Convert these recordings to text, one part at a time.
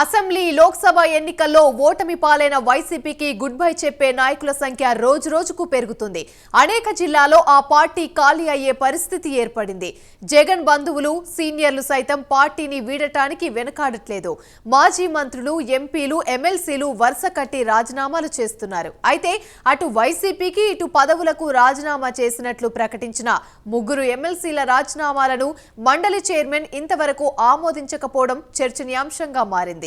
Assembly Lok Sabha ఎన్నికల్లో ఓటమి పాలైన వైసీపీకి గుడ్ బై చెప్పే నాయకుల సంఖ్య రోజు రోజుకు పెరుగుతుంది. అనేక జిల్లాలో ఆ పార్టీ ఖాళీ అయ్యే పరిస్థితి ఏర్పడింది. జగన్ బంధువులు సీనియర్లు సైతం పార్టీని వీడటానికి వెనకాడట్లేదు. మాజీ మంత్రులు ఎంపీలు ఎమ్మెల్సీలు వరుస కట్టి రాజీనామాలు చేస్తున్నారు. అయితే అటు వైసీపీకి ఇటు పదవులకు రాజీనామా చేసినట్లు ప్రకటించిన ముగ్గురు ఎమ్మెల్సీల రాజీనామాలను మండలి చైర్మన్ ఇంతవరకు ఆమోదించకపోవడం చర్చనీయాంశంగా మారింది.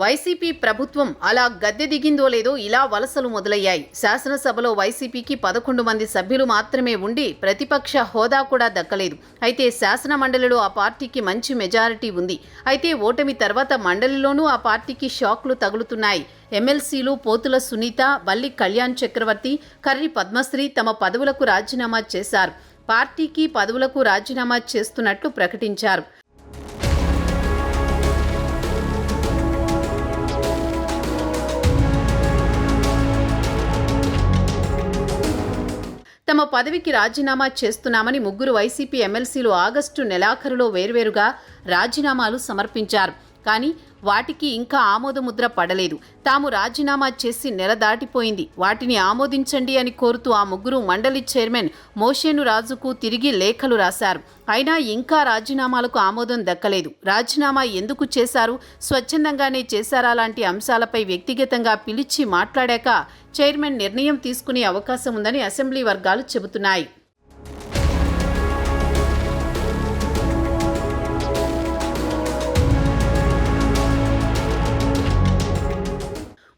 వైసీపీ ప్రభుత్వం అలా గద్దె దిగిందో లేదో ఇలా వలసలు మొదలయ్యాయి. శాసనసభలో వైసీపీకి పదకొండు మంది సభ్యులు మాత్రమే ఉండి ప్రతిపక్ష హోదా కూడా దక్కలేదు. అయితే శాసన మండలిలో ఆ పార్టీకి మంచి మెజారిటీ ఉంది. అయితే ఓటమి తర్వాత మండలిలోనూ ఆ పార్టీకి షాక్లు తగులుతున్నాయి. ఎమ్మెల్సీలు పోతుల సునీత బల్లి కళ్యాణ్ చక్రవర్తి కర్రి పద్మశ్రీ తమ పదవులకు రాజీనామా చేశారు. పార్టీకి పదవులకు రాజీనామా చేస్తున్నట్లు ప్రకటించారు. తమ పదవికి రాజీనామా చేస్తున్నామని ముగ్గురు వైసీపీ ఎమ్మెల్సీలు ఆగస్టు నెలాఖరులో వేర్వేరుగా రాజీనామాలు సమర్పించారు. కానీ వాటికి ఇంకా ఆమోదముద్ర పడలేదు. తాము రాజీనామా చేసి నెల దాటిపోయింది. వాటిని ఆమోదించండి అని కోరుతూ ఆ ముగ్గురు మండలి చైర్మన్ మోషేను రాజుకు తిరిగి లేఖలు రాశారు. అయినా ఇంకా రాజీనామాలకు ఆమోదం దక్కలేదు. రాజీనామా ఎందుకు చేశారు? స్వచ్ఛందంగానే చేశారా? లాంటి అంశాలపై వ్యక్తిగతంగా పిలిచి మాట్లాడాక చైర్మన్ నిర్ణయం తీసుకునే అవకాశం ఉందని అసెంబ్లీ వర్గాలు చెబుతున్నాయి.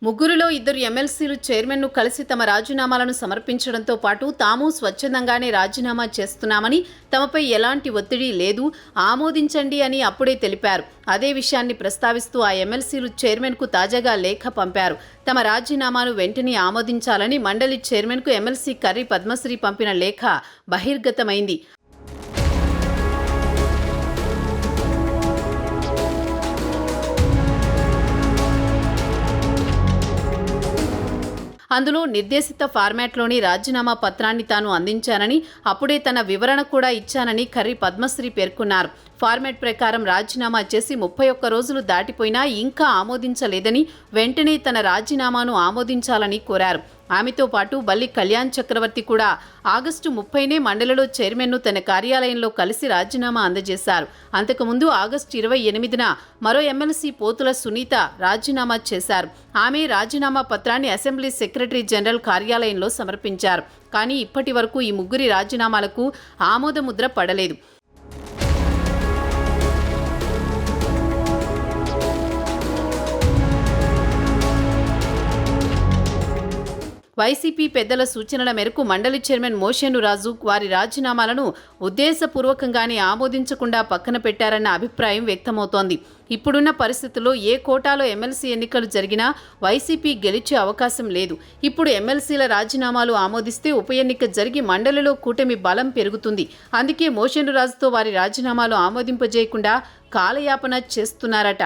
ముగ్గురులో ఇద్దరు ఎమ్మెల్సీలు చైర్మన్ను కలిసి తమ రాజీనామాలను సమర్పించడంతో పాటు తాము స్వచ్ఛందంగానే రాజీనామా చేస్తున్నామని తమపై ఎలాంటి ఒత్తిడి లేదు ఆమోదించండి అని అప్పుడే తెలిపారు. అదే విషయాన్ని ప్రస్తావిస్తూ ఆ ఎమ్మెల్సీలు చైర్మన్కు తాజాగా లేఖ పంపారు. తమ రాజీనామాను వెంటనే ఆమోదించాలని మండలి చైర్మన్కు ఎమ్మెల్సీ కర్రీ పద్మశ్రీ పంపిన లేఖ బహిర్గతమైంది. అందులో నిర్దేశిత ఫార్మాట్లోని రాజీనామా పత్రాన్ని తాను అందించానని అప్పుడే తన వివరణ కూడా ఇచ్చానని కర్రి పద్మశ్రీ పేర్కొన్నారు. ఫార్మాట్ ప్రకారం రాజీనామా చేసి ముప్పై ఒక్క రోజులు దాటిపోయినా ఇంకా ఆమోదించలేదని వెంటనే తన రాజీనామాను ఆమోదించాలని కోరారు. ఆమెతో పాటు బల్లి కళ్యాణ్ చక్రవర్తి కూడా ఆగస్టు ముప్పైనే మండలిలో చైర్మన్ను తన కార్యాలయంలో కలిసి రాజీనామా అందజేశారు. అంతకుముందు ఆగస్టు ఇరవై ఎనిమిదిన మరో ఎమ్మెల్సీ పోతుల సునీత రాజీనామా చేశారు. ఆమె రాజీనామా పత్రాన్ని అసెంబ్లీ సెక్రటరీ జనరల్ కార్యాలయంలో సమర్పించారు. కానీ ఇప్పటి వరకు ఈ ముగ్గురి రాజీనామాలకు ఆమోదముద్ర పడలేదు. వైసీపీ పెద్దల సూచనల మేరకు మండలి చైర్మన్ మోషేను రాజు వారి రాజీనామాలను ఉద్దేశపూర్వకంగానే ఆమోదించకుండా పక్కన పెట్టారన్న అభిప్రాయం వ్యక్తమవుతోంది. ఇప్పుడున్న పరిస్థితుల్లో ఏ కోటాలో ఎమ్మెల్సీ ఎన్నికలు జరిగినా వైసీపీ గెలిచే అవకాశం లేదు. ఇప్పుడు ఎమ్మెల్సీల రాజీనామాలు ఆమోదిస్తే ఉప ఎన్నిక జరిగి మండలిలో కూటమి బలం పెరుగుతుంది. అందుకే మోషేను రాజుతో వారి రాజీనామాలు ఆమోదింపజేయకుండా కాలయాపన చేస్తున్నారట.